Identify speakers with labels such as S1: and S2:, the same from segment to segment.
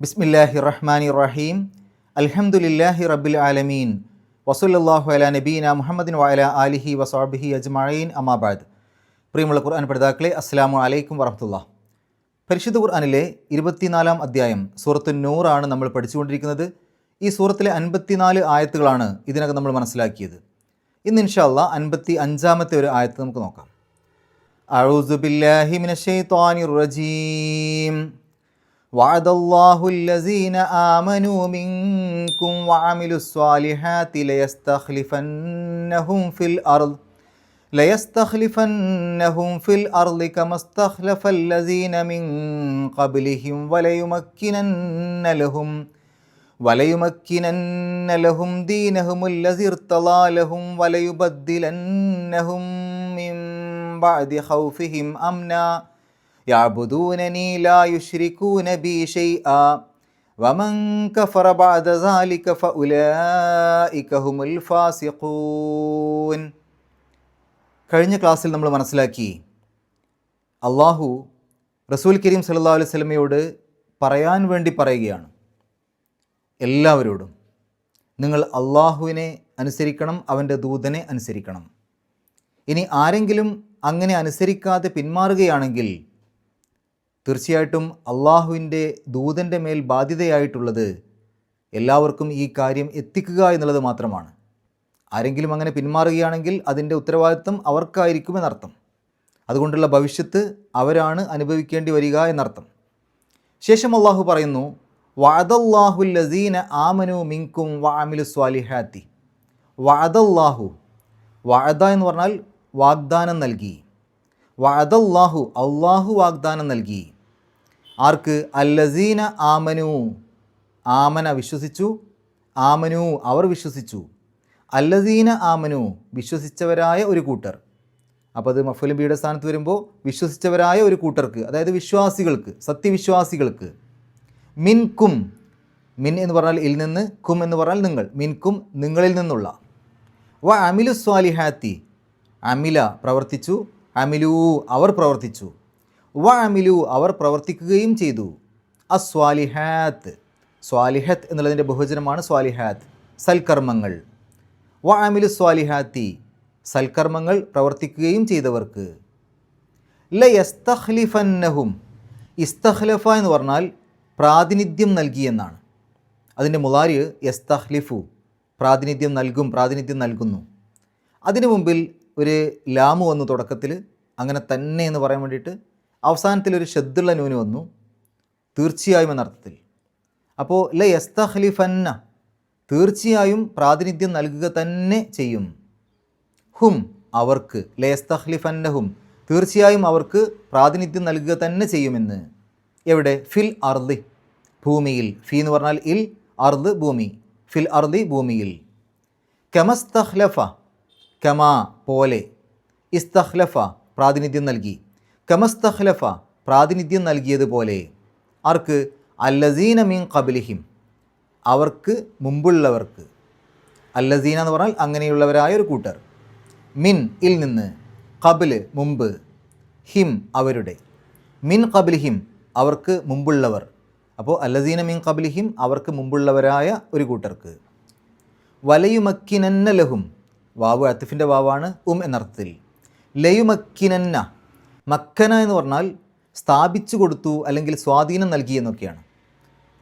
S1: ബിസ്മില്ലാഹി റഹ്മാനി റഹീം അലഹമുല്ലാഹി റബ്ബിൽ ആലമീൻ. വസുല്ലാഹു അല നബീന മുഹമ്മദിൻ വാല ആലിഹി വസാബിഹി അജ്മഈൻ. അമാബാദ് പ്രിയമുള്ള ഖുർആൻ പഠിതാക്കളെ അസ്സാം വലൈക്കും വറഹമുല്ല പരിശുദ്ധ ഖുർആനിലെ ഇരുപത്തിനാലാം അധ്യായം സൂറത്ത് നൂറാണ് നമ്മൾ പഠിച്ചുകൊണ്ടിരിക്കുന്നത്. ഈ സൂറത്തിലെ അൻപത്തിനാല് ആയത്തുകളാണ് ഇതിനകം നമ്മൾ മനസ്സിലാക്കിയത്. ഇന്ന് ഇൻഷാല്ല അൻപത്തി അഞ്ചാമത്തെ ഒരു ആയത്ത് നമുക്ക് നോക്കാം. അഴുസുബില്ലാഹിമിനഷേ റജീം. وعد الله الذين آمنوا منكم وعملوا الصالحات ليستخلفنهم في الأرض ليستخلفنهم في الأرض كما استخلف الذين من قبلهم وليمكنن لهم وليمكنن لهم دينهم الذي ارتضى لهم وليبدلنهم من بعد خوفهم أمنا. യുശ്രികൂന ബി വമൻ കഫറ സാലിക ഫാസിഖൂൻ. കഴിഞ്ഞ ക്ലാസ്സിൽ നമ്മൾ മനസ്സിലാക്കി അള്ളാഹു റസൂൽ കരീം സല്ലാ അലൈഹി സ്വലമയോട് പറയാൻ വേണ്ടി പറയുകയാണ്. എല്ലാവരോടും നിങ്ങൾ അള്ളാഹുവിനെ അനുസരിക്കണം അവന്റെ ദൂതനെ അനുസരിക്കണം. ഇനി ആരെങ്കിലും അങ്ങനെ അനുസരിക്കാതെ പിന്മാറുകയാണെങ്കിൽ തീർച്ചയായിട്ടും അള്ളാഹുവിന്റെ ദൂതന്റെ മേൽ ബാധ്യതയായിട്ടുള്ളത് എല്ലാവർക്കും ഈ കാര്യം എത്തിക്കുക എന്നുള്ളത് മാത്രമാണ്. ആരെങ്കിലും അങ്ങനെ പിന്മാറുകയാണെങ്കിൽ അതിന്റെ ഉത്തരവാദിത്വം അവർക്കായിരിക്കും എന്നർത്ഥം അതുകൊണ്ടുള്ള ഭവിഷ്യത്ത് അവരാണ് അനുഭവിക്കേണ്ടി വരിക എന്നർത്ഥം. ശേഷം അള്ളാഹു പറയുന്നു വഅദല്ലാഹുല്ലസീന ആമനു മിങ്കും വഅമിലു സ്വാലിഹാത്തി. വഅദല്ലാഹു വഅദ എന്ന് പറഞ്ഞാൽ വാഗ്ദാനം നൽകി. വഅദല്ലാഹു അള്ളാഹു വാഗ്ദാനം നൽകി. ആർക്ക്? അല്ലസീന ആമനു. ആമന വിശ്വസിച്ചു. ആമനു അവർ വിശ്വസിച്ചു. അല്ലസീന ആമനു വിശ്വസിച്ചവരായ ഒരു കൂട്ടർ. അപ്പോൾ അത് മഫുലും ബിയുടെ സ്ഥാനത്ത് വരുമ്പോൾ വിശ്വസിച്ചവരായ ഒരു കൂട്ടർക്ക് അതായത് വിശ്വാസികൾക്ക് സത്യവിശ്വാസികൾക്ക്. മിൻകും മിൻ എന്ന് പറഞ്ഞാൽ ഇൽ നിന്ന് കും എന്ന് പറഞ്ഞാൽ നിങ്ങൾ. മിൻകും നിങ്ങളിൽ നിന്നുള്ള. വ അമിലു സ്വാലിഹാത്തി അമില പ്രവർത്തിച്ചു. അമിലു അവർ പ്രവർത്തിച്ചു. വ അമിലു അവർ പ്രവർത്തിക്കുകയും ചെയ്തു. അസ്വാലിഹാത്ത്. സ്വാലിഹത്ത് എന്നുള്ളതിന്റെ ബഹുജനമാണ് സ്വാലിഹാത്ത്. സൽക്കർമ്മങ്ങൾ. വാമിലു സ്വാലിഹാത്തി. സൽക്കർമ്മങ്ങൾ പ്രവർത്തിക്കുകയും ചെയ്തവർക്ക്. ലയസ്തഹ്ലിഫന്നഹും ഇസ്തഹ്ലഫ എന്ന് പറഞ്ഞാൽ പ്രാതിനിധ്യം നൽകി എന്നാണ്. അതിന്റെ മുലാരി യസ്തഹ്ലിഫു പ്രാതിനിധ്യം നൽകും പ്രാതിനിധ്യം നൽകുന്നു. അതിനു മുമ്പിൽ ഒരു ലാമു വന്നു തുടക്കത്തിൽ. അങ്ങനെ തന്നെ എന്ന് പറയാൻ വേണ്ടിയിട്ട് അവസാനത്തിൽ ഒരു ഷെദ്ദുള്ള നൂന് വന്നു. തീർച്ചയായും എന്നർത്ഥത്തിൽ അപ്പോൾ ല യസ്തഖ്ലിഫന്ന തീർച്ചയായും പ്രാതിനിധ്യം നൽകുക തന്നെ ചെയ്യും. ഹും അവർക്ക് ല യസ്തഖ്ലിഫന്നഹും തീർച്ചയായും അവർക്ക് പ്രാതിനിധ്യം നൽകുക തന്നെ ചെയ്യുമെന്ന്. എവിടെ? ഫിൽ അർദി ഭൂമിയിൽ. ഫി എന്ന് പറഞ്ഞാൽ ഇൽ അർദ് ഭൂമി. ഫിൽ അർദി ഭൂമിയിൽ. കമസ്തഹ്ലഫ കമാ പോലെ. ഇസ്തഹ്ലഫ പ്രാതിനിധ്യം നൽകി. കമസ്തഹ്ലഫ പ്രാതിനിധ്യം നൽകിയതുപോലെ ആർക്ക്? അല്ലസീന മീൻ കബിലിഹിം അവർക്ക് മുമ്പുള്ളവർക്ക്. അല്ലസീന എന്ന് പറഞ്ഞാൽ അങ്ങനെയുള്ളവരായ ഒരു കൂട്ടർ. മിൻ ഇൽ നിന്ന് കബിൽ മുമ്പ് ഹിം അവരുടെ. മിൻ കബിലിഹിം അവർക്ക് മുമ്പുള്ളവർ. അപ്പോൾ അല്ലസീന മിൻ കബിലിഹിം അവർക്ക് മുമ്പുള്ളവരായ ഒരു കൂട്ടർക്ക്. വലയുമക്കിനന്ന ലഹും വാവ് അത്തിഫിന്റെ വാവാണ് ഉം എന്നർത്ഥത്തിൽ. ലയുമക്കിനന്ന മക്കന എന്ന് പറഞ്ഞാൽ സ്ഥാപിച്ചു കൊടുത്തു അല്ലെങ്കിൽ സ്വാധീനം നൽകി എന്നൊക്കെയാണ്.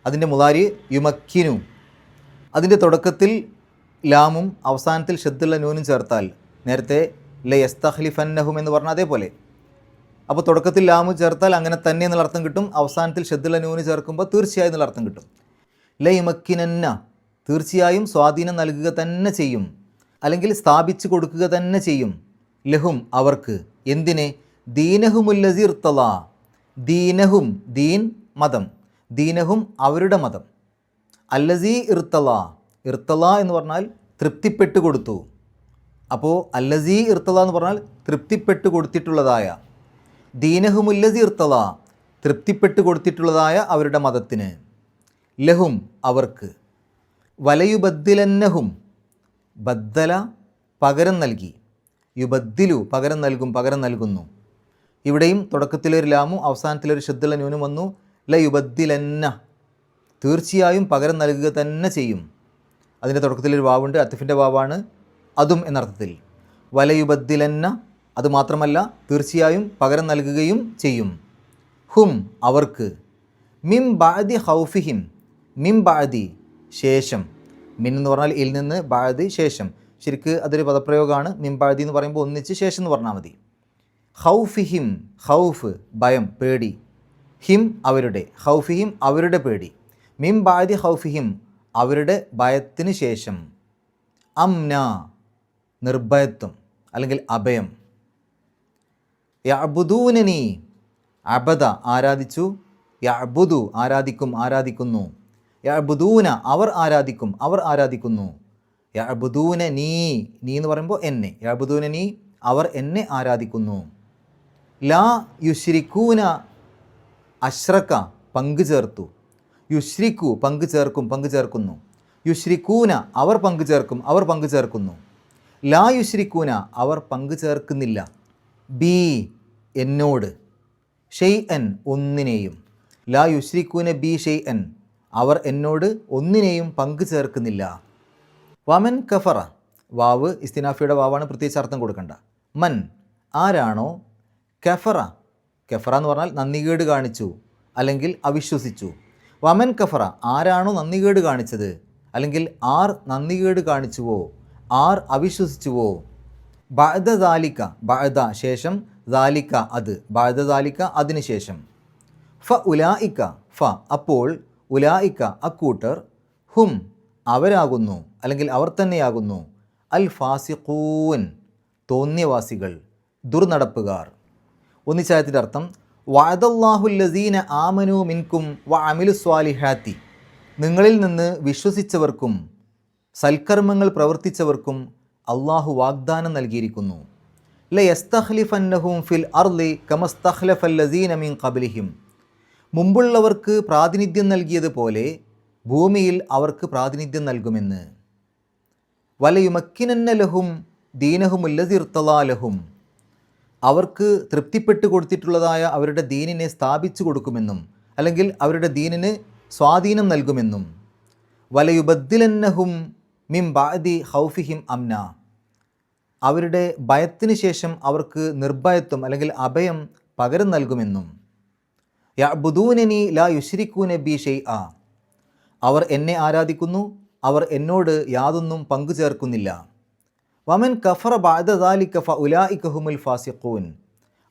S1: അതിന്റെ മുതാരി യുമക്കിനു. അതിന്റെ തുടക്കത്തിൽ ലാമും അവസാനത്തിൽ ഷദ്ദുള്ള നൂനും ചേർത്താൽ നേരത്തെ ലയസ്തഹ്ലിഫന്നഹും എന്ന് പറഞ്ഞ അതേപോലെ. അപ്പോൾ തുടക്കത്തിൽ ലാമു ചേർത്താൽ അങ്ങനെ തന്നെ എന്നുള്ള അർത്ഥം കിട്ടും. അവസാനത്തിൽ ഷദ്ദുള്ള നൂന് ചേർക്കുമ്പോൾ തീർച്ചയായും എന്നുള്ള അർത്ഥം കിട്ടും ലയുമക്കിനന്ന തീർച്ചയായും സ്വാധീനം നൽകുക തന്നെ ചെയ്യും. അല്ലെങ്കിൽ സ്ഥാപിച്ചു കൊടുക്കുക തന്നെ ചെയ്യും. ലഹും അവർക്ക്. എന്തിനെ? ദീനഹുമുല്ലസിർത്തല ദീനഹും ദീൻ മതം. ദീനഹും അവരുടെ മതം. അല്ലസീ ഇർത്തല. ഇർത്തല എന്ന് പറഞ്ഞാൽ തൃപ്തിപ്പെട്ടു കൊടുത്തു. അപ്പോൾ അല്ലസീ ഇർത്തല എന്ന് പറഞ്ഞാൽ തൃപ്തിപ്പെട്ടു കൊടുത്തിട്ടുള്ളതായ. ദീനഹുമുല്ലസി ഇർത്തല. തൃപ്തിപ്പെട്ടു കൊടുത്തിട്ടുള്ളതായ അവരുടെ മതത്തിന്. ലഹും അവർക്ക്. വലയുബദ്ദിലന്നഹും. ബദ്ദല പകരം നൽകി. യുബദ്ദിലു പകരം നൽകും പകരം നൽകുന്നു. ഇവിടെയും തുടക്കത്തിലൊരു ലാമും അവസാനത്തിലൊരു ശുദ്ധുള്ള ന്യൂനും വന്നു. ല യുബദ്ദിലന്ന. തീർച്ചയായും പകരം നൽകുക തന്നെ ചെയ്യും. അതിന്റെ തുടക്കത്തിലൊരു വാവുണ്ട് അത്തഫിന്റെ വാവാണ്. അതും എന്നർത്ഥത്തിൽ. വലയുബദ്ദിലന്ന അതുമാത്രമല്ല തീർച്ചയായും പകരം നൽകുകയും ചെയ്യും. ഹും അവർക്ക്. മിം ബാദി ഹൗഫിഹിം. മിം ബാദി ശേഷം. മിൻ എന്ന് പറഞ്ഞാൽ ഇൽ നിന്ന് ബാദി ശേഷം. ശരിക്ക് അതൊരു പദപ്രയോഗമാണ്. മിം ബാദി എന്ന് പറയുമ്പോൾ ഒന്നിച്ച് ശേഷം എന്ന് പറഞ്ഞാൽ മതി. ഹൗഫിഹിം ഹൗഫ് ഭയം പേടി. ഹിം അവരുടെ ഹൗഫിഹിം അവരുടെ പേടി. മിം ബാദി ഹൗഫിഹിം അവരുടെ ഭയത്തിന് ശേഷം. അംന നിർഭയത്വം അല്ലെങ്കിൽ അഭയം. യബുദൂനനി അബദ ആരാധിച്ചു. യബുദു ആരാധിക്കും ആരാധിക്കുന്നു. യബുദൂന അവർ ആരാധിക്കും അവർ ആരാധിക്കുന്നു. യബുദൂന നീ നീ എന്ന് പറയുമ്പോൾ എന്നെ. യബുദൂന നീ അവർ എന്നെ ആരാധിക്കുന്നു. ലാ യുശ്രിക്കൂന അശ്രക്ക പങ്കു ചേർത്തു. യുശ്രിക്കു പങ്കു ചേർക്കും പങ്കു ചേർക്കുന്നു. യുശ്രിക്കൂന അവർ പങ്കു ചേർക്കും അവർ പങ്കു ചേർക്കുന്നു. ലാ യുശ്രിക്കൂന അവർ പങ്കു ചേർക്കുന്നില്ല. ബി എന്നോട്. ഷെയ് എൻ ഒന്നിനെയും. ലാ യുശ്രിക്കൂന ബി ഷെയ് എൻ. അവർ എന്നോട് ഒന്നിനെയും പങ്കു ചേർക്കുന്നില്ല. വമൻ കഫറ. വാവ് ഇസ്തിനാഫിയുടെ വാവാണ് പ്രത്യേകിച്ച് അർത്ഥം കൊടുക്കേണ്ട. മൻ. ആരാണോ? കഫറ. കഫറ എന്ന് പറഞ്ഞാൽ നന്ദികേട് കാണിച്ചു അല്ലെങ്കിൽ അവിശ്വസിച്ചു. വമൻ കഫറ ആരാണോ നന്ദികേട് കാണിച്ചത്? അല്ലെങ്കിൽ ആർ നന്ദികേട് കാണിച്ചുവോ? ആർ അവിശ്വസിച്ചുവോ? ബഅദ ദാലിക്ക ബഅദ ശേഷം ദാലിക്ക അത് ബഅദ ദാലിക്ക അതിനുശേഷം ഫ ഉലായിക്ക ഫ അപ്പോൾ ഉലായിക്ക അക്കൂട്ടർ ഹും അവരാകുന്നു അല്ലെങ്കിൽ അവർ തന്നെയാകുന്നു. അൽ ഫാസിഖൂൻ തോന്നിയവാസികൾ ദുർനടപ്പുകാർ. ഒന്നിച്ചായത്തിന്റെ അർത്ഥം വഅദല്ലാഹുല്ലസീന ആമനു മിൻകും വ അമിലു സ്വാലിഹാത്തി. നിങ്ങളിൽ നിന്ന് വിശ്വസിച്ചവർക്കും സൽക്കർമ്മങ്ങൾ പ്രവർത്തിച്ചവർക്കും അള്ളാഹു വാഗ്ദാനം നൽകിയിരിക്കുന്നു. ലയസ്തഹ്ലിഫന്നഹും ഫിൽ അർലി കമസ്തഖ്ലഫല്ലസീന മിൻ കബലിഹിം മുമ്പുള്ളവർക്ക് പ്രാതിനിധ്യം നൽകിയതുപോലെ ഭൂമിയിൽ അവർക്ക് പ്രാതിനിധ്യം നൽകുമെന്ന്. വലയുമക്കിനന്ന ലഹും ദീനഹുമുല്ലതിർത്തലാലഹും അവർക്ക് തൃപ്തിപ്പെട്ട് കൊടുത്തിട്ടുള്ളതായ അവരുടെ ദീനിനെ സ്ഥാപിച്ചു കൊടുക്കുമെന്നും അല്ലെങ്കിൽ അവരുടെ ദീനിന് സ്വാധീനം നൽകുമെന്നും. വലയുബദ്ദിലന്നഹും മിം ബാദി ഹൗഫിഹിം അംന. അവരുടെ ഭയത്തിന് ശേഷം അവർക്ക് നിർഭയത്വം അല്ലെങ്കിൽ അഭയം പകരം നൽകുമെന്നും. യബുദൂനനി ലാ യുശ്രിക്കൂന ബി ഷെയ് ആ അവർ എന്നെ ആരാധിക്കുന്നു അവർ എന്നോട് യാതൊന്നും പങ്കു ചേർക്കുന്നില്ല വമൻ കഫറ ബാദാലി കഫ ഉലായിക്കഹുമുൽ ഫാസിഖൂൻ.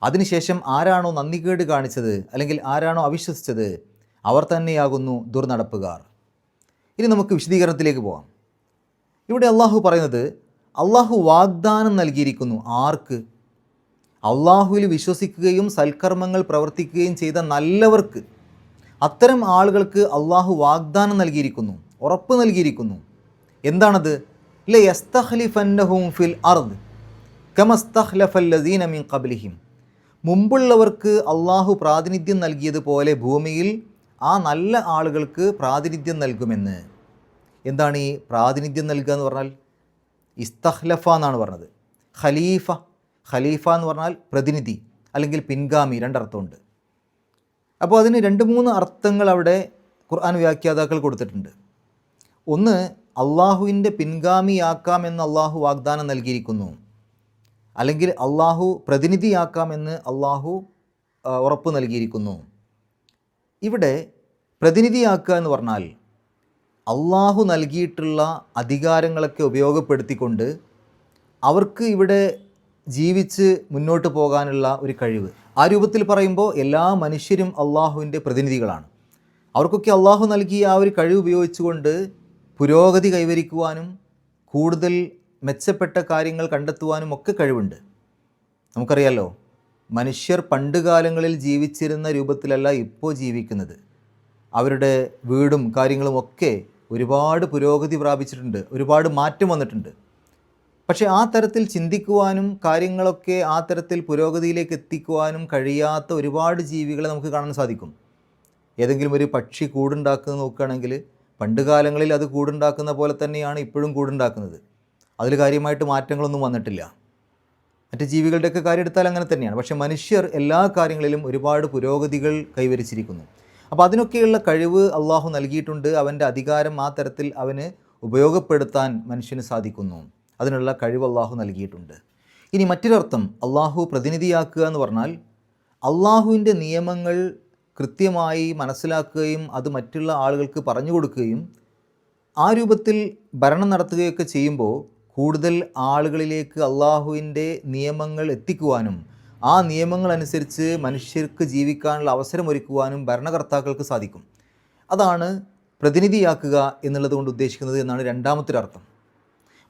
S1: അതിനുശേഷം ആരാണോ നന്ദികേട് കാണിച്ചത് അല്ലെങ്കിൽ ആരാണോ അവിശ്വസിച്ചത് അവർ തന്നെയാകുന്നു ദുർനടപ്പുകാർ. ഇനി നമുക്ക് വിശദീകരണത്തിലേക്ക് പോകാം ഇവിടെ അള്ളാഹു പറയുന്നത് അള്ളാഹു വാഗ്ദാനം നൽകിയിരിക്കുന്നു ആർക്ക്? അള്ളാഹുവിൽ വിശ്വസിക്കുകയും സൽക്കർമ്മങ്ങൾ പ്രവർത്തിക്കുകയും ചെയ്ത നല്ലവർക്ക്. അത്തരം ആളുകൾക്ക് അള്ളാഹു വാഗ്ദാനം നൽകിയിരിക്കുന്നു ഉറപ്പ് നൽകിയിരിക്കുന്നു. എന്താണത്? ലെ ഫിൽ അർദ് കമസ്തഖ്ലഫല്ലസീന മിൻ ഖബ്ലിഹിം. മുമ്പുള്ളവർക്ക് അള്ളാഹു പ്രാതിനിധ്യം നൽകിയതുപോലെ ഭൂമിയിൽ ആ നല്ല ആളുകൾക്ക് പ്രാതിനിധ്യം നൽകുമെന്ന്. എന്താണ് ഈ പ്രാതിനിധ്യം നൽകുക എന്ന് പറഞ്ഞാൽ? ഇസ്തഖ്ലഫ എന്നാണ് പറഞ്ഞത്. ഖലീഫ ഖലീഫ എന്ന് പറഞ്ഞാൽ പ്രതിനിധി അല്ലെങ്കിൽ പിൻഗാമി രണ്ടർത്ഥമുണ്ട്. അപ്പോൾ അതിന് രണ്ട് മൂന്ന് അർത്ഥങ്ങൾ അവിടെ ഖുർആൻ വ്യാഖ്യാതാക്കൾ കൊടുത്തിട്ടുണ്ട്. ഒന്ന് അള്ളാഹുവിന്റെ പിൻഗാമിയാക്കാമെന്ന് അള്ളാഹു വാഗ്ദാനം നൽകിയിരിക്കുന്നു. അല്ലെങ്കിൽ അള്ളാഹു പ്രതിനിധിയാക്കാമെന്ന് അള്ളാഹു ഉറപ്പ് നൽകിയിരിക്കുന്നു. ഇവിടെ പ്രതിനിധിയാക്കുക എന്ന് പറഞ്ഞാൽ അള്ളാഹു നൽകിയിട്ടുള്ള അധികാരങ്ങളൊക്കെ ഉപയോഗപ്പെടുത്തിക്കൊണ്ട് അവർക്ക് ഇവിടെ ജീവിച്ച് മുന്നോട്ട് പോകാനുള്ള ഒരു കഴിവ്. ആ രൂപത്തിൽ പറയുമ്പോൾ എല്ലാ മനുഷ്യരും അള്ളാഹുവിന്റെ പ്രതിനിധികളാണ്. അവർക്കൊക്കെ അള്ളാഹു നൽകിയ ആ ഒരു കഴിവ് ഉപയോഗിച്ചുകൊണ്ട് പുരോഗതി കൈവരിക്കുവാനും കൂടുതൽ മെച്ചപ്പെട്ട കാര്യങ്ങൾ കണ്ടെത്തുവാനും ഒക്കെ കഴിവുണ്ട്. നമുക്കറിയാലോ മനുഷ്യർ പണ്ട് കാലങ്ങളിൽ ജീവിച്ചിരുന്ന രൂപത്തിലല്ല ഇപ്പോൾ ജീവിക്കുന്നത്. അവരുടെ വീടും കാര്യങ്ങളും ഒക്കെ ഒരുപാട് പുരോഗതി പ്രാപിച്ചിട്ടുണ്ട് ഒരുപാട് മാറ്റം വന്നിട്ടുണ്ട്. പക്ഷേ ആ തരത്തിൽ ചിന്തിക്കുവാനും കാര്യങ്ങളൊക്കെ ആ തരത്തിൽ പുരോഗതിയിലേക്ക് എത്തിക്കുവാനും കഴിയാത്ത ഒരുപാട് ജീവികളെ നമുക്ക് കാണാൻ സാധിക്കും. ഏതെങ്കിലും ഒരു പക്ഷി കൂടുണ്ടാക്കുന്നത് നോക്കുകയാണെങ്കിൽ പണ്ട് കാലങ്ങളിൽ അത് കൂടുണ്ടാക്കുന്ന പോലെ തന്നെയാണ് ഇപ്പോഴും കൂടുണ്ടാക്കുന്നത്. അതിൽ കാര്യമായിട്ട് മാറ്റങ്ങളൊന്നും വന്നിട്ടില്ല. മറ്റ് ജീവികളുടെയൊക്കെ കാര്യം എടുത്താൽ അങ്ങനെ തന്നെയാണ്. പക്ഷേ മനുഷ്യർ എല്ലാ കാര്യങ്ങളിലും ഒരുപാട് പുരോഗതികൾ കൈവരിച്ചിരിക്കുന്നു. അപ്പോൾ അതിനൊക്കെയുള്ള കഴിവ് അള്ളാഹു നൽകിയിട്ടുണ്ട്. അവന്റെ അധികാരം ആ തരത്തിൽ അവന് ഉപയോഗപ്പെടുത്താൻ മനുഷ്യന് സാധിക്കുന്നു. അതിനുള്ള കഴിവ് അള്ളാഹു നൽകിയിട്ടുണ്ട്. ഇനി മറ്റൊരർത്ഥം അള്ളാഹു പ്രതിനിധിയാക്കുക എന്ന് പറഞ്ഞാൽ അള്ളാഹുവിന്റെ നിയമങ്ങൾ കൃത്യമായി മനസ്സിലാക്കുകയും അത് മറ്റുള്ള ആളുകൾക്ക് പറഞ്ഞു കൊടുക്കുകയും ആ രൂപത്തിൽ ഭരണം നടത്തുകയൊക്കെ ചെയ്യുമ്പോൾ കൂടുതൽ ആളുകളിലേക്ക് അള്ളാഹുവിന്റെ നിയമങ്ങൾ എത്തിക്കുവാനും ആ നിയമങ്ങളനുസരിച്ച് മനുഷ്യർക്ക് ജീവിക്കാനുള്ള അവസരമൊരുക്കുവാനും ഭരണകർത്താക്കൾക്ക് സാധിക്കും. അതാണ് പ്രതിനിധിയാക്കുക എന്നുള്ളത് കൊണ്ട് ഉദ്ദേശിക്കുന്നത് എന്നാണ് രണ്ടാമത്തെ അർത്ഥം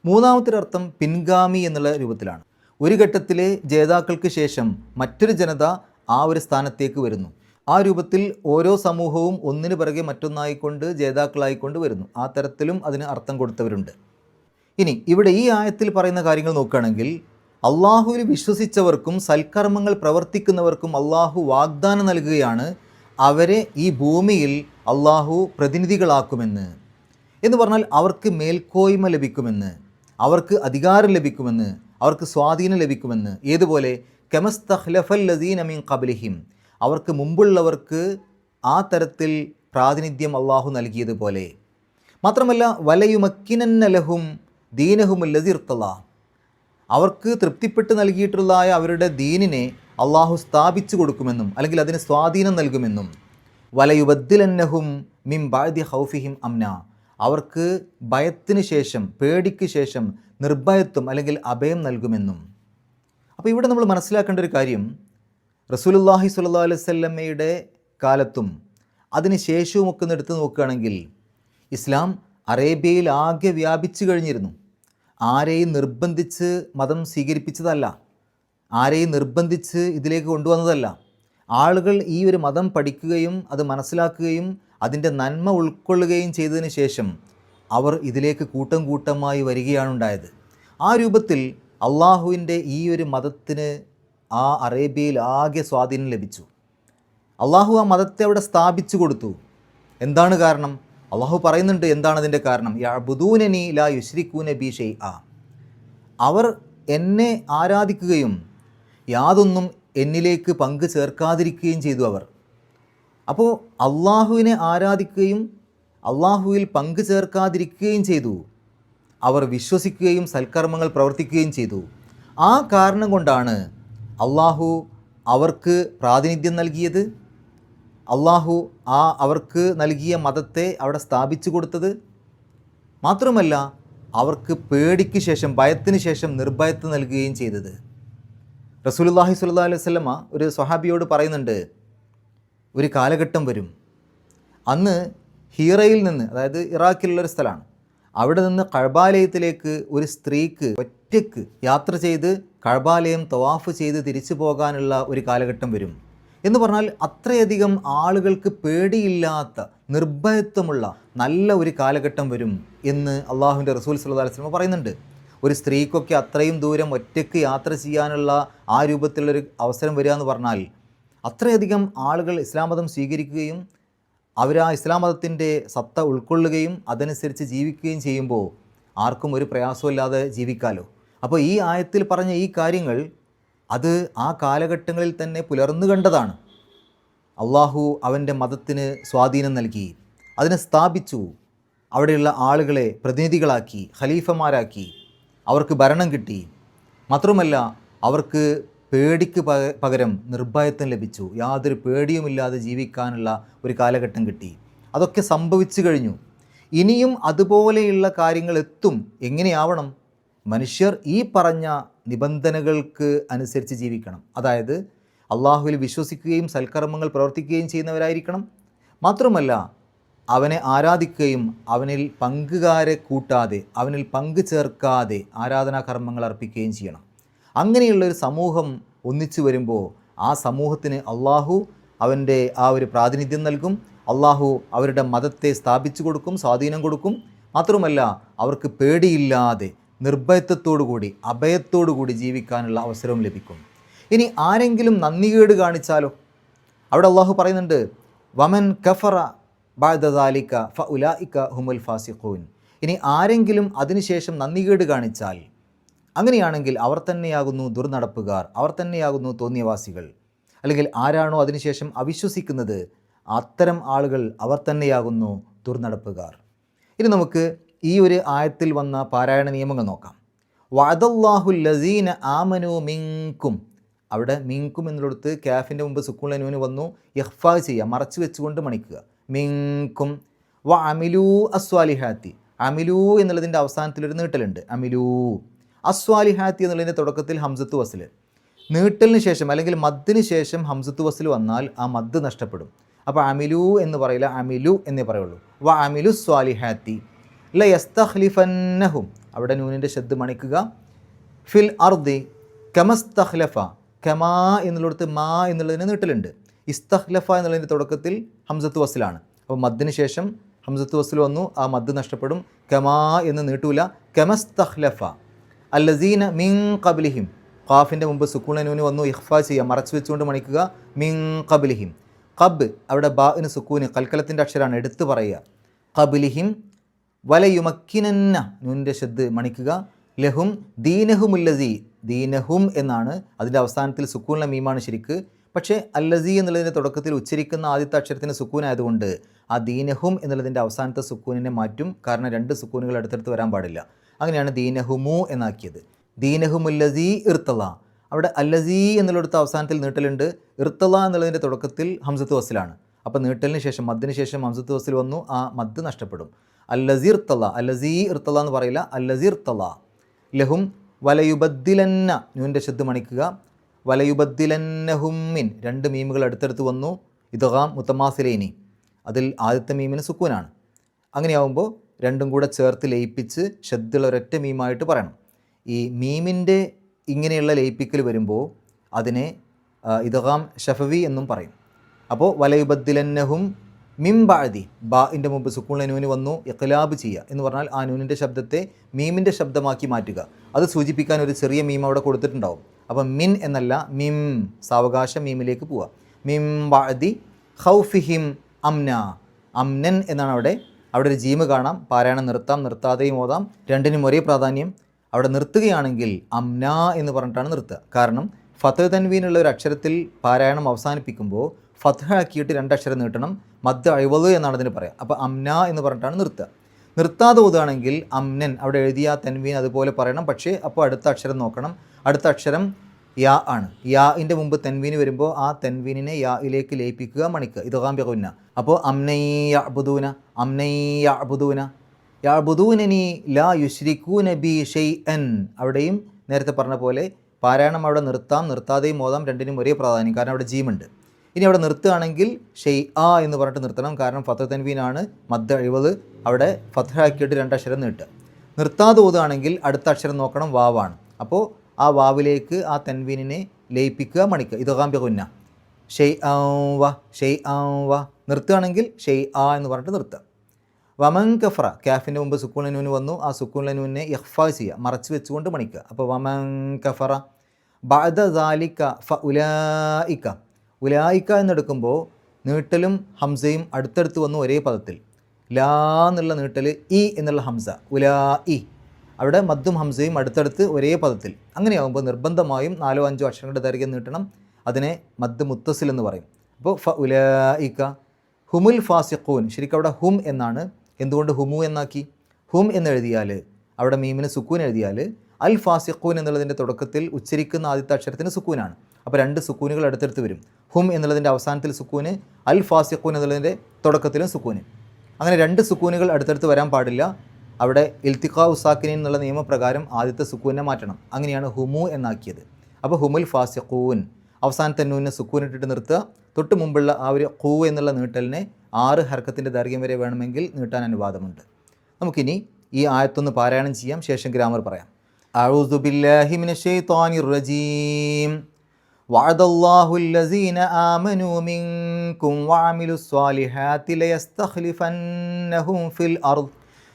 S1: മൂന്നാമത്തെ അർത്ഥം പിൻഗാമി എന്നുള്ള രൂപത്തിലാണ്. ഒരു ഘട്ടത്തിലെ ജേതാക്കൾക്ക് ശേഷം മറ്റൊരു ജനത ആ ഒരു സ്ഥാനത്തേക്ക് വരുന്നു. ആ രൂപത്തിൽ ഓരോ സമൂഹവും ഒന്നിനു പിറകെ മറ്റൊന്നായിക്കൊണ്ട് ജേതാക്കളായിക്കൊണ്ട് വരുന്നു. ആ തരത്തിലും അതിന് അർത്ഥം കൊടുത്തവരുണ്ട്. ഇനി ഇവിടെ ഈ ആയത്തിൽ പറയുന്ന കാര്യങ്ങൾ നോക്കുകയാണെങ്കിൽ അള്ളാഹുവിൽ വിശ്വസിച്ചവർക്കും സൽക്കർമ്മങ്ങൾ പ്രവർത്തിക്കുന്നവർക്കും അള്ളാഹു വാഗ്ദാനം നൽകുകയാണ് അവരെ ഈ ഭൂമിയിൽ അള്ളാഹു പ്രതിനിധികളാക്കുമെന്ന്. എന്ന് പറഞ്ഞാൽ അവർക്ക് മേൽക്കോയ്മ ലഭിക്കുമെന്ന് അവർക്ക് അധികാരം ലഭിക്കുമെന്ന് അവർക്ക് സ്വാധീനം ലഭിക്കുമെന്ന്. ഏതുപോലെ? കെമസ്തഹ്ലഫൽ ലസീൻ അമീൻ കബലിഹിം അവർക്ക് മുമ്പുള്ളവർക്ക് ആ തരത്തിൽ പ്രാതിനിധ്യം അള്ളാഹു നൽകിയതുപോലെ. മാത്രമല്ല വലയുമക്കിനന്നലഹും ദീനഹും ലതിർത്തല അവർക്ക് തൃപ്തിപ്പെട്ട് നൽകിയിട്ടുള്ളതായ അവരുടെ ദീനിനെ അള്ളാഹു സ്ഥാപിച്ചു കൊടുക്കുമെന്നും അല്ലെങ്കിൽ അതിന് സ്വാധീനം നൽകുമെന്നും. വലയുബദ്ദിലന്നഹും മിം ബാദ്യ ഹൗഫിഹിം അംന. അവർക്ക് ഭയത്തിന് ശേഷം പേടിക്ക് ശേഷം നിർഭയത്വം അല്ലെങ്കിൽ അഭയം നൽകുമെന്നും. അപ്പോൾ ഇവിടെ നമ്മൾ മനസ്സിലാക്കേണ്ട ഒരു കാര്യം റസൂലുല്ലാഹി സ്വല്ലല്ലാഹു അലൈഹി വസല്ലമയുടെ കാലത്തും അതിന് ശേഷവും ഒക്കെ ഒന്ന് എടുത്ത് നോക്കുകയാണെങ്കിൽ ഇസ്ലാം അറേബ്യയിൽ ആകെ വ്യാപിച്ചു കഴിഞ്ഞിരുന്നു. ആരെയും നിർബന്ധിച്ച് മതം സ്വീകരിപ്പിച്ചതല്ല. ആരെയും നിർബന്ധിച്ച് ഇതിലേക്ക് കൊണ്ടുവന്നതല്ല. ആളുകൾ ഈ ഒരു മതം പഠിക്കുകയും അത് മനസ്സിലാക്കുകയും അതിന്റെ നന്മ ഉൾക്കൊള്ളുകയും ചെയ്തതിന് ശേഷം അവർ ഇതിലേക്ക് കൂട്ടം കൂട്ടമായി വരികയാണുണ്ടായത്. ആ രൂപത്തിൽ അള്ളാഹുവിന്റെ ഈ ഒരു മതത്തിന് ആ അറേബ്യയിൽ ആകെ സ്വാധീനം ലഭിച്ചു. അള്ളാഹു ആ മതത്തെ അവിടെ സ്ഥാപിച്ചു കൊടുത്തു. എന്താണ് കാരണം? അള്ളാഹു പറയുന്നുണ്ട് എന്താണ് അതിന്റെ കാരണം? യബുദൂനനി ലാ യുശ്രിക്കൂന ബി ഷെയ് ആ അവർ എന്നെ ആരാധിക്കുകയും യാതൊന്നും എന്നിലേക്ക് പങ്ക് ചേർക്കാതിരിക്കുകയും ചെയ്തു അവർ. അപ്പോൾ അള്ളാഹുവിനെ ആരാധിക്കുകയും അള്ളാഹുവിൽ പങ്കു ചേർക്കാതിരിക്കുകയും ചെയ്തു. അവർ വിശ്വസിക്കുകയും സൽക്കർമ്മങ്ങൾ പ്രവർത്തിക്കുകയും ചെയ്തു. ആ കാരണം കൊണ്ടാണ് അള്ളാഹു അവർക്ക് പ്രാതിനിധ്യം നൽകിയത്? അള്ളാഹു ആ അവർക്ക് നൽകിയ മതത്തെ അവിടെ സ്ഥാപിച്ചു കൊടുത്തത്? മാത്രമല്ല അവർക്ക് പേടിക്ക് ശേഷം ഭയത്തിന് ശേഷം നിർഭയത്വം നൽകുകയും ചെയ്തത്. റസൂലുല്ലാഹി സുല്ലാ അലൈഹി വസല്ലമ ഒരു സ്വഹാബിയോട് പറയുന്നുണ്ട് ഒരു കാലഘട്ടം വരും. അന്ന് ഹീറയിൽ നിന്ന് അതായത് ഇറാഖിലുള്ളൊരു സ്ഥലമാണ്. അവിടെ നിന്ന് കഴബാലയത്തിലേക്ക് ഒരു സ്ത്രീക്ക് ഒറ്റയ്ക്ക് യാത്ര ചെയ്ത് കഴബാലയം തവാഫ് ചെയ്ത് തിരിച്ചു പോകാനുള്ള ഒരു കാലഘട്ടം വരും. എന്ന് പറഞ്ഞാൽ അത്രയധികം ആളുകൾക്ക് പേടിയില്ലാത്ത നിർഭയത്വമുള്ള നല്ല ഒരു കാലഘട്ടം വരും എന്ന് അള്ളാഹുവിന്റെ റസൂൽ അലൈഹി വസല്ലം പറയുന്നുണ്ട്. ഒരു സ്ത്രീക്കൊക്കെ അത്രയും ദൂരം ഒറ്റയ്ക്ക് യാത്ര ചെയ്യാനുള്ള ആ രൂപത്തിലുള്ളൊരു അവസരം വരിക എന്ന് പറഞ്ഞാൽ അത്രയധികം ആളുകൾ ഇസ്ലാം മതം സ്വീകരിക്കുകയും അവർ ആ ഇസ്ലാം മതത്തിന്റെ സത്ത ഉൾക്കൊള്ളുകയും അതനുസരിച്ച് ജീവിക്കുകയും ചെയ്യുമ്പോൾ ആർക്കും ഒരു പ്രയാസമില്ലാതെ ജീവിക്കാലോ. അപ്പോൾ ഈ ആയത്തിൽ പറഞ്ഞ ഈ കാര്യങ്ങൾ അത് ആ കാലഘട്ടങ്ങളിൽ തന്നെ പുലർന്നു കണ്ടതാണ്. അള്ളാഹു അവന്റെ മതത്തിന് സ്വാധീനം നൽകി. അതിനെ സ്ഥാപിച്ചു. അവിടെയുള്ള ആളുകളെ പ്രതിനിധികളാക്കി ഖലീഫമാരാക്കി. അവർക്ക് ഭരണം കിട്ടി. മാത്രമല്ല അവർക്ക് പേടിക്ക് പക- പകരം നിർഭയത്വം ലഭിച്ചു. യാതൊരു പേടിയുമില്ലാതെ ജീവിക്കാനുള്ള ഒരു കാലഘട്ടം കിട്ടി. അതൊക്കെ സംഭവിച്ചു കഴിഞ്ഞു. ഇനിയും അതുപോലെയുള്ള കാര്യങ്ങൾ എത്തും. എങ്ങനെയാവണം? മനുഷ്യർ ഈ പറഞ്ഞ നിബന്ധനകൾക്ക് അനുസരിച്ച് ജീവിക്കണം. അതായത് അള്ളാഹുവിൽ വിശ്വസിക്കുകയും സൽക്കർമ്മങ്ങൾ പ്രവർത്തിക്കുകയും ചെയ്യുന്നവരായിരിക്കണം. മാത്രമല്ല അവനെ ആരാധിക്കുകയും അവനിൽ പങ്കുകാരെ കൂട്ടാതെ അവനിൽ പങ്കു ചേർക്കാതെ ആരാധനാകർമ്മങ്ങൾ അർപ്പിക്കുകയും ചെയ്യണം. അങ്ങനെയുള്ള ഒരു സമൂഹം ഒന്നിച്ചു വരുമ്പോൾ ആ സമൂഹത്തിന് അള്ളാഹു അവന്റെ ആ ഒരു പ്രാതിനിധ്യം നൽകും. അള്ളാഹു അവരുടെ മതത്തെ സ്ഥാപിച്ചു കൊടുക്കും സ്വാധീനം കൊടുക്കും. മാത്രമല്ല അവർക്ക് പേടിയില്ലാതെ നിർഭയത്വത്തോടുകൂടി അഭയത്തോടുകൂടി ജീവിക്കാനുള്ള അവസരവും ലഭിക്കും. ഇനി ആരെങ്കിലും നന്ദികേട് കാണിച്ചാലോ? അവിടെ അള്ളാഹു പറയുന്നുണ്ട് വമൻ കഫറ ബാദാലിക്ക ഫ ഉലായിക്ക ഹുമുൽ ഫാസിഖൂൻ. ഇനി ആരെങ്കിലും അതിനുശേഷം നന്ദികേട് കാണിച്ചാൽ അങ്ങനെയാണെങ്കിൽ അവർ തന്നെയാകുന്നു ദുർനടപ്പുകാർ അവർ തന്നെയാകുന്നു തോന്നിയവാസികൾ. അല്ലെങ്കിൽ ആരാണോ അതിനുശേഷം അവിശ്വസിക്കുന്നത് അത്തരം ആളുകൾ അവർ തന്നെയാകുന്നു ദുർനടപ്പുകാർ. ഇനി നമുക്ക് ഈ ഒരു ആയത്തിൽ വന്ന പാരായണ നിയമങ്ങൾ നോക്കാം. വദല്ലാഹു ലസീന ആമനു മിങ്കും. അവിടെ മിങ്കും എന്നുള്ളടത്ത് ക്യാഫിന്റെ മുമ്പ് സുക്കൂളനൂന് വന്നു ഇഹ്ഫാ ചെയ്യുക മറച്ചു വെച്ചുകൊണ്ട് മണിക്കുക. മിങ്കും. വ അമിലൂ അസ്വാലിഹാത്തി. അമിലൂ എന്നുള്ളതിന്റെ അവസാനത്തിലൊരു നീട്ടലുണ്ട്. അമിലൂ. അസ്വാലിഹാത്തി എന്നുള്ളതിന്റെ തുടക്കത്തിൽ ഹംസത്ത് വസിൽ. നീട്ടലിന് ശേഷം അല്ലെങ്കിൽ മദ്ദിന് ശേഷം ഹംസത്ത് വസിൽ വന്നാൽ ആ മദ് നഷ്ടപ്പെടും. അപ്പോൾ അമിലു എന്ന് പറയില്ല അമിലു എന്നേ പറയുള്ളൂ. വ അമിലു സ്വാലിഹാത്തി. ല യസ്തഖ്ലിഫന്നഹും അവിടെ നൂനിന്റെ ശബ്ദ മണിക്കുക. ഫിൽ അർദി കമസ്തഖ്ലഫ. കമാ എന്നുള്ളിടത്ത് മാ എന്നുള്ളതിന് നീട്ടലുണ്ട്. ഇസ്തഖ്ലഫ എന്നുള്ളതിന്റെ തുടക്കത്തിൽ ഹംസത്ത് വസിലാണ്. അപ്പോൾ മദ്ദിന് ശേഷം ഹംസത്ത് വസിൽ വന്നു ആ മദ് നഷ്ടപ്പെടും. കമാ എന്ന് നീട്ടൂല. കമസ്തഖ്ലഫ. അല്ലസീന മിൻ കബിലിഹിം ഖാഫിന്റെ മുമ്പ് സുക്കൂണനൂന് വന്നു ഇഹ്ഫ ചെയ്യുക മറച്ചു വെച്ചുകൊണ്ട് മണിക്കുക മിൻ കബിലിഹിം കബ് അവിടെ ബാഇന് സുക്കൂന് കൽക്കലത്തിന്റെ അക്ഷരമാണ് എടുത്തു പറയുക. കബിലിഹിം വലയുമക്കിനന്ന നൂന്റെ ശബ്ദ് മണിക്കുക. ലഹും ദീനഹുമുല്ലസി ദീനഹും എന്നാണ് അതിന്റെ അവസാനത്തിൽ സുക്കൂണിലെ മീമാണ് ശരിക്ക്. പക്ഷേ അല്ലസി എന്നുള്ളതിന്റെ തുടക്കത്തിൽ ഉച്ചരിക്കുന്ന ആദ്യത്തെ അക്ഷരത്തിന് സുക്കൂനായതുകൊണ്ട് ആ ദീനഹും എന്നുള്ളതിന്റെ അവസാനത്തെ സുക്കൂനിനെ മാറ്റും. കാരണം രണ്ട് സുക്കൂനുകൾ അടുത്തടുത്ത് വരാൻ പാടില്ല. അങ്ങനെയാണ് ദീനഹുമു എന്നാക്കിയത്. ദീനഹുമുല്ലസി ഇർത്തല. അവിടെ അല്ലസി എന്നുള്ളിടത്ത് അവസാനത്തിൽ നീട്ടലുണ്ട്. ഇർത്തല എന്നുള്ളതിന്റെ തുടക്കത്തിൽ ഹംസത്ത് വസിലാണ്. അപ്പോൾ നീട്ടലിന് ശേഷം മദ്ദിന് ശേഷം ഹംസത്ത് വസിൽ വന്നു. ആ മദ് നഷ്ടപ്പെടും. അല്ലസീർ തല അല്ലസീ ഇർത്തല എന്ന് പറയില്ല. അല്ലസീർ തല ലഹും വലയുബദ്ദിലന്ന നൂന്റെ ശബ്ദ് മണിക്കുക. വലയുബദ്ദിലന്നഹുമ്മിൻ രണ്ട് മീമുകൾ അടുത്തടുത്ത് വന്നു. ഇതുഹാം മുത്തമാസിലേനി. അതിൽ ആദ്യത്തെ മീമിന് സുക്കൂനാണ്. അങ്ങനെയാവുമ്പോൾ രണ്ടും കൂടെ ചേർത്ത് ലയിപ്പിച്ച് ശബ്ദുള്ള ഒരൊറ്റ മീമായിട്ട് പറയണം. ഈ മീമിന്റെ ഇങ്ങനെയുള്ള ലയിപ്പിക്കൽ വരുമ്പോൾ അതിനെ ഇതുഹാം ഷഫവി എന്നും പറയും. അപ്പോൾ വലയുബദ്ദിലന്നഹും മിം ബാഴ്തി ബാ ബാഇന്റെ മുമ്പ് സുക്കൂൺ നൂന് വന്നു ഇഖ്ലാബ് ചെയ്യുക എന്ന് പറഞ്ഞാൽ ആ നൂനിന്റെ ശബ്ദത്തെ മീമിന്റെ ശബ്ദമാക്കി മാറ്റുക. അത് സൂചിപ്പിക്കാൻ ഒരു ചെറിയ മീം അവിടെ കൊടുത്തിട്ടുണ്ടാവും. അപ്പം മിൻ എന്നല്ല മിം സാവകാശം മീമിലേക്ക് പോവുക. മിം ബാഴതി ഹൗഫിഹിം അംന അംനൻ എന്നാണ് അവിടെ അവിടെ ഒരു ജീമ് കാണാം. പാരായണം നിർത്താം നിർത്താതെയും ഓതാം. രണ്ടിനും ഒരേ പ്രാധാന്യം. അവിടെ നിർത്തുകയാണെങ്കിൽ അംന എന്ന് പറഞ്ഞിട്ടാണ് നിർത്തുക. കാരണം ഫത്ത് തൻവീനുള്ള ഒരു അക്ഷരത്തിൽ പാരായണം അവസാനിപ്പിക്കുമ്പോൾ ഫത്ത് ആക്കിയിട്ട് രണ്ടക്ഷരം നീട്ടണം. മദ് അഴിവത് എന്നാണ് അതിന് പറയുക അപ്പോൾ അംന എന്ന് പറഞ്ഞിട്ടാണ് നിർത്തുക. നിർത്താതെ ഓതുകയാണെങ്കിൽ അംനൻ അവിടെ എഴുതിയ തൻവീൻ അതുപോലെ പറയണം. പക്ഷേ അപ്പോൾ അടുത്ത അക്ഷരം നോക്കണം. അടുത്ത അക്ഷരം യാ ആണ്. യാഇന്റെ മുമ്പ് തെൻവീന് വരുമ്പോൾ ആ തെൻവീനിനെ യായിലേക്ക് ലയിപ്പിക്കുക മണിക്കുക. ഇതുകാമ്പികുന്ന അപ്പോൾ അംനയ്യ അബുദൂന അംനയ്യ യാബുദൂനനി ലാ യുശ്രിക്കൂന ബി ഷെയ് എൻ അവിടെയും നേരത്തെ പറഞ്ഞ പോലെ പാരായണം അവിടെ നിർത്താം നിർത്താതെയും മോതാം രണ്ടിനും ഒരേ പ്രാധാന്യം. കാരണം അവിടെ ജീമുണ്ട്. ഇനി അവിടെ നിർത്തുകയാണെങ്കിൽ ഷെയ് ആ എന്ന് പറഞ്ഞിട്ട് നിർത്തണം. കാരണം ഫത്ര തൻവീനാണ് മദ്ദ എഴുപത് അവിടെ ഫത്രാക്കിയിട്ട് രണ്ടക്ഷരം നീട്ടുക. നിർത്താതെ ഓതുകയാണെങ്കിൽ അടുത്ത അക്ഷരം നോക്കണം വാവാണ്. അപ്പോൾ ആ വാവിലേക്ക് ആ തൻവീനിനെ ലയിപ്പിക്കുക മണിക്കുക. ഇതൊക്കെ കുന്ന ഷെയ് ആ വ ഷെയ് ആ വ. നിർത്തുകയാണെങ്കിൽ ഷെയ് ആ എന്ന് പറഞ്ഞിട്ട് നിർത്തുക. വമൻ കഫറ ക്യാഫിന്റെ മുമ്പ് സുക്കൂൺ നൂന് വന്നു. ആ സുക്കൂൺ നൂനെ ഇഹ്ഫ ചെയ്യുക മറച്ചു വെച്ചുകൊണ്ട് മണിക്കുക. അപ്പോൾ വമൻ കഫറ ബഅദ ദാലിക ഫ ഉലായിക്ക ഉലായിക്ക എന്നെടുക്കുമ്പോൾ നീട്ടലും ഹംസയും അടുത്തടുത്ത് വന്നു ഒരേ പദത്തിൽ. ലാ എന്നുള്ള നീട്ടൽ ഇ എന്നുള്ള ഹംസ ഉലാ ഇ അവിടെ മദ്ദും ഹംസയും അടുത്തടുത്ത് ഒരേ പദത്തിൽ. അങ്ങനെയാകുമ്പോൾ നിർബന്ധമായും നാലോ അഞ്ചോ അക്ഷരങ്ങളുടെ ദൈർഘ്യം നീട്ടണം. അതിനെ മദ് മുത്തസിൽ എന്ന് പറയും. അപ്പോൾ ഫ ഉലായിക്ക ഹുമുൽ ഫാസിഖൂൻ ശരിക്കും അവിടെ ഹും എന്നാണ്. എന്തുകൊണ്ട് ഹുമു എന്നാക്കി? ഹും എന്നെഴുതിയാൽ അവിടെ മീമിന് സുക്കൂൻ എഴുതിയാൽ അൽ ഫാസിഖൂൻ എന്നുള്ളതിന്റെ തുടക്കത്തിൽ ഉച്ചരിക്കുന്ന ആദ്യത്തെ അക്ഷരത്തിന് സുക്കൂനാണ്. അപ്പോൾ രണ്ട് സുക്കൂനുകൾ അടുത്തടുത്ത് വരും. ഹും എന്നുള്ളതിന്റെ അവസാനത്തിൽ സുക്കൂന് അൽ ഫാസിഖൂൻ എന്നുള്ളതിന്റെ തുടക്കത്തിലും സുക്കൂന്. അങ്ങനെ രണ്ട് സുക്കൂനുകൾ അടുത്തടുത്ത് വരാൻ പാടില്ല. അവിടെ ഇൽത്തിഖാ ഉസാക്കിനി എന്നുള്ള നിയമപ്രകാരം ആദ്യത്തെ സുക്കൂനെ മാറ്റണം. അങ്ങനെയാണ് ഹുമു എന്നാക്കിയത്. അപ്പോൾ ഹുമുൽ ഫാസിഖൂൻ അവസാനത്തെ നൂനെ സുക്കൂൻ ഇട്ടിട്ട് നിർത്തുക തൊട്ട് മുമ്പുള്ള ആ ഒരു ഖൂ എന്നുള്ള നീട്ടലിനെ ആറ് ഹർക്കത്തിൻ്റെ ദൈർഘ്യം വരെ വേണമെങ്കിൽ നീട്ടാൻ അനുവാദമുണ്ട് നമുക്കിനി ഈ ആയത്തൊന്ന് പാരായണം ചെയ്യാം ശേഷം ഗ്രാമർ പറയാം أعوذ بالله من الشيطان الرجيم وعد الله الذين آمنوا منكم وعملوا الصالحات ليستخلفنهم في الأرض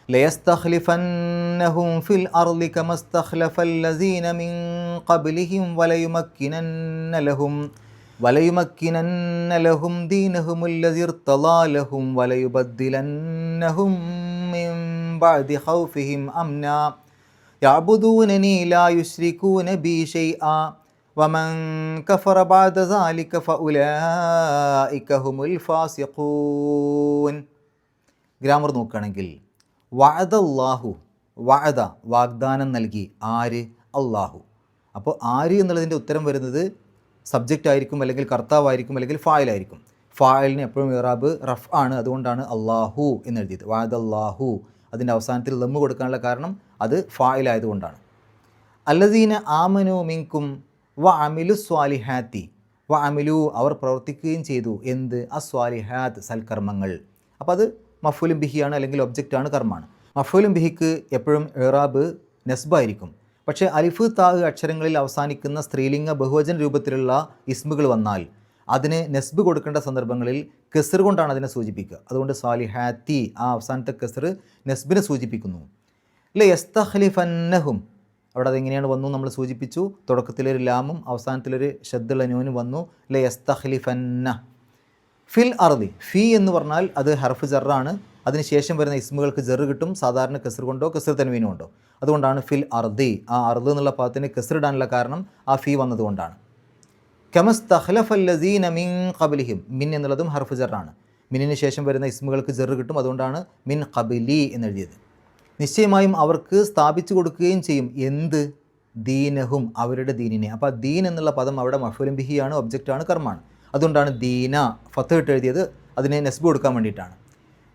S1: ليستخلفنهم في الأرض كما استخلف الذين من قبلهم وليمكنن لهم وليمكنن لهم دينهم الذي ارتضى لهم وليبدلنهم من بعد خوفهم أمنا يعبدونني لا يشركون بي شيئا വമൻ കഫറ ബഅദ ദാലിക ഫഉലൈക ഹുമുൽ ഫാസിഖൂൻ ഗ്രാമർ നോക്കുകയാണെങ്കിൽ വഅദല്ലാഹു. വഅദ വാഗ്ദാനം നൽകി. ആര്? അള്ളാഹു അപ്പോൾ ആര് എന്നുള്ളതിന്റെ ഉത്തരം വരുന്നത് സബ്ജക്റ്റ് ആയിരിക്കും അല്ലെങ്കിൽ കർത്താവായിരിക്കും അല്ലെങ്കിൽ ഫായലായിരിക്കും ഫായലിന് എപ്പോഴും ഇറാബ് റഫ് ആണ്. അതുകൊണ്ടാണ് അള്ളാഹു എന്ന് എഴുതിയത് വഅദല്ലാഹു. അതിന്റെ അവസാനത്തിൽ ലമ്മ് കൊടുക്കാനുള്ള കാരണം അത് ഫായലായതുകൊണ്ടാണ് അല്ലദീന ആമനു മിങ്കും വ അമിലു സ്വാലിഹാത്തി. വ അമിലു അവർ പ്രവർത്തിക്കുകയും ചെയ്തു. എന്ത്? അസ്വാലിഹാത്ത് സൽക്കർമ്മങ്ങൾ. അപ്പോൾ അത് മഫൂലും ബിഹിയാണ് അല്ലെങ്കിൽ ഒബ്ജക്റ്റ് ആണ് കർമ്മമാണ് മഫൂലും ബിഹിക്ക് എപ്പോഴും ഇറാബ് നെസ്ബായിരിക്കും. പക്ഷേ അലിഫ് താഹ് അക്ഷരങ്ങളിൽ അവസാനിക്കുന്ന സ്ത്രീലിംഗ ബഹുവചന രൂപത്തിലുള്ള ഇസ്മുകൾ വന്നാൽ അതിന് നെസ്ബ് കൊടുക്കേണ്ട സന്ദർഭങ്ങളിൽ കെസർ കൊണ്ടാണ് അതിനെ സൂചിപ്പിക്കുക. അതുകൊണ്ട് സാലിഹാത്തി ആ അവസാനത്തെ കെസർ നെസ്ബിനെ സൂചിപ്പിക്കുന്നു. അല്ലെ യസ്തഖ്ലിഫന്നഹും. അവിടെ അതെങ്ങനെയാണ് വന്നു നമ്മൾ സൂചിപ്പിച്ചു. തുടക്കത്തിലൊരു ലാമും അവസാനത്തിലൊരു ഷദ്ദുള്ള നൂനും വന്നു. അല്ലെ യസ്തഖ്ലിഫന്ന. ഫിൽ അറുതി ഫി എന്ന് പറഞ്ഞാൽ അത് ഹർഫ് ജറാണ്. അതിനുശേഷം വരുന്ന ഇസ്മുകൾക്ക് ജെറ് കിട്ടും. സാധാരണ കെസർ കൊണ്ടോ കെസർ തൻവീനും കൊണ്ടോ. അതുകൊണ്ടാണ് ഫിൽ അർദി. ആ അർദ് എന്നുള്ള പദത്തിന് കെസർ ഇടാനുള്ള കാരണം ആ ഫീ വന്നതുകൊണ്ടാണ്. കമസ് തഹ്ലഫല്ലസീന മിൻ കബിലിഹിം മിൻ എന്നുള്ളതും ഹർഫ് ജറാണ്. മിന്നിന് ശേഷം വരുന്ന ഇസ്മുകൾക്ക് ജെറ് കിട്ടും. അതുകൊണ്ടാണ് മിൻ കബിലി എന്നെഴുതിയത്. നിശ്ചയമായും അവർക്ക് സ്ഥാപിച്ചു കൊടുക്കുകയും ചെയ്യും. എന്ത്? ദീനഹും അവരുടെ ദീനിനെ. അപ്പോൾ ദീൻ എന്നുള്ള പദം അവിടെ മഫുലംബിഹിയാണ് ഒബ്ജക്റ്റാണ് കർമ്മാണ്. അതുകൊണ്ടാണ് ദീന ഫത്ത് ഇട്ട് എഴുതിയത് അതിനെ നെസ്ബ് കൊടുക്കാൻ വേണ്ടിയിട്ടാണ്.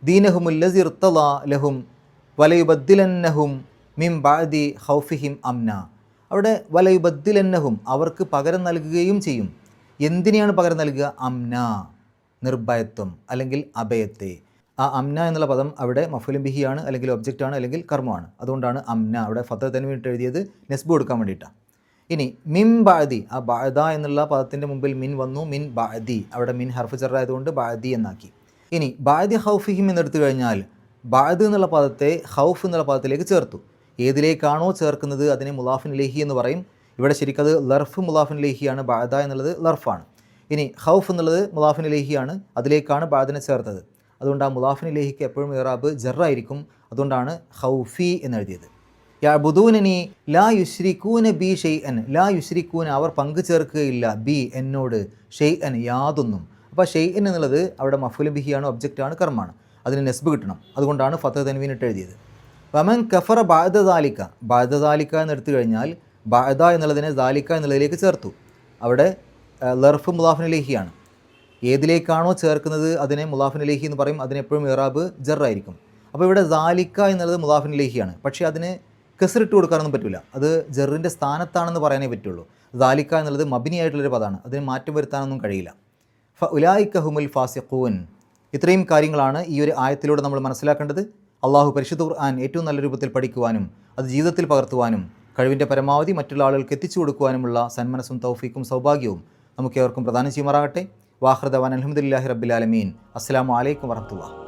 S1: ദീനഹുമുല്ലസി ഇർത്തല ലഹും വലയുബദ്ദിലന്നഹും മിം ബാദി ഹൗഫിഹിം അംന. അവിടെ വലയുബദ്ദിലന്നഹും അവർക്ക് പകരം നൽകുകയും ചെയ്യും. എന്തിനെയാണ് പകരം നൽകുക? അംന നിർഭയത്വം അല്ലെങ്കിൽ അഭയത്തെ. ആ അംന എന്നുള്ള പദം അവിടെ മഫുലും ബിഹിയാണ് അല്ലെങ്കിൽ ഒബ്ജക്റ്റാണ് അല്ലെങ്കിൽ കർമ്മമാണ്. അതുകൊണ്ടാണ് അംന അവിടെ തന്നെ വേണ്ടി എഴുതിയത് നെസ്ബ് കൊടുക്കാൻ വേണ്ടിയിട്ടാണ്. ഇനി മിൻ ബാദി ആ ബാദ എന്നുള്ള പദത്തിന്റെ മുമ്പിൽ മിൻ വന്നു മിൻ ബാദി അവിടെ മിൻ ഹർഫ് ചെറായതുകൊണ്ട് ബാദി എന്നാക്കി. ഇനി ബാദി ഹൗഫിഹിം എന്നെടുത്തു കഴിഞ്ഞാൽ ബാദ് എന്നുള്ള പദത്തെ ഹൗഫ് എന്നുള്ള പദത്തിലേക്ക് ചേർത്തു. ഏതിലേക്കാണോ ചേർക്കുന്നത് അതിനെ മുലാഫിൻ ലേഹി എന്ന് പറയും. ഇവിടെ ശരിക്കത് ലർഫ് മുലാഫിൻ ലേഹിയാണ് ബാദ എന്നുള്ളത് ലർഫാണ്. ഇനി ഹൗഫ് എന്നുള്ളത് മുലാഫിൻ ലേഹിയാണ് അതിലേക്കാണ് ബാദിനെ ചേർത്തത്. അതുകൊണ്ട് ആ മുലാഫിൻ ലേഹിക്ക് എപ്പോഴും ഇറാബ് ജറായിരിക്കും. അതുകൊണ്ടാണ് ഹൗഫി എന്നെഴുതിയത്. യാബുദൂനനി ലാ യുശ്രിക്കൂന ബി ഷെയ് അൻ ലാ യുശ്രിക്കൂന അവർ പങ്കു ചേർക്കുകയില്ല. ബി എന്നോട് ഷെയ് അൻ യാതൊന്നും. അപ്പോൾ ഷെയ് എൻ എന്നുള്ളത് അവിടെ മഫുലും ബിഹിയാണ് ഒബ്ജക്റ്റാണ് കർമ്മമാണ് അതിന് നെസ്ബ് കിട്ടണം. അതുകൊണ്ടാണ് ഫത്ത് തൻവീനിട്ട് എഴുതിയത്. വമൻ കഫറ ബാദദാലിക്ക ബാദദാലിക്ക എന്ന് എടുത്തു കഴിഞ്ഞാൽ ബാദ എന്നുള്ളതിനെ ദാലിക്ക എന്നുള്ളതിലേക്ക് ചേർത്തു. അവിടെ ലർഫ് ലർഫ് മുലാഫിനിലേഹിയാണ് ഏതിലേക്കാണോ ചേർക്കുന്നത് അതിനെ മുലാഫിനിലേഹി എന്ന് പറയും. അതിനെപ്പോഴും ഇറാബ് ജറായിരിക്കും. അപ്പോൾ ഇവിടെ ദാലിക്ക എന്നുള്ളത് മുലാഫിനിലേഹിയാണ് പക്ഷേ അതിന് കെസറിട്ട് കൊടുക്കാനൊന്നും പറ്റില്ല അത് ജെറിന്റെ സ്ഥാനത്താണെന്ന് പറയാനേ പറ്റുള്ളൂ. ദാലിക്ക എന്നുള്ളത് മബിനിയായിട്ടുള്ളൊരു പദമാണ്. അതിന് മാറ്റം വരുത്താനൊന്നും കഴിയില്ല. ഫ ഉലായിക്ക ഹുമുൽ ഫാസിഖൂൻ. ഇത്രയും കാര്യങ്ങളാണ് ഈ ഒരു ആയത്തിലൂടെ നമ്മൾ മനസ്സിലാക്കേണ്ടത്. അള്ളാഹു പരിശുദ്ധ ഖുർആൻ ഏറ്റവും നല്ല രൂപത്തിൽ പഠിക്കുവാനും അത് ജീവിതത്തിൽ പകർത്തുവാനും കഴിവിന്റെ പരമാവധി മറ്റുള്ള ആളുകൾക്ക് എത്തിച്ചു കൊടുക്കുവാനുമുള്ള സന്മനസ്സും തൗഫീക്കും സൗഭാഗ്യവും നമുക്ക് ഏവർക്കും പ്രദാനം ചെയ്യുമാറാകട്ടെ. വാഹൃദവാൻ അലഹമുല്ലാഹി റബ്ബിലാലമീൻ അസ്സാം വലൈക്കും വറഹമുല്ല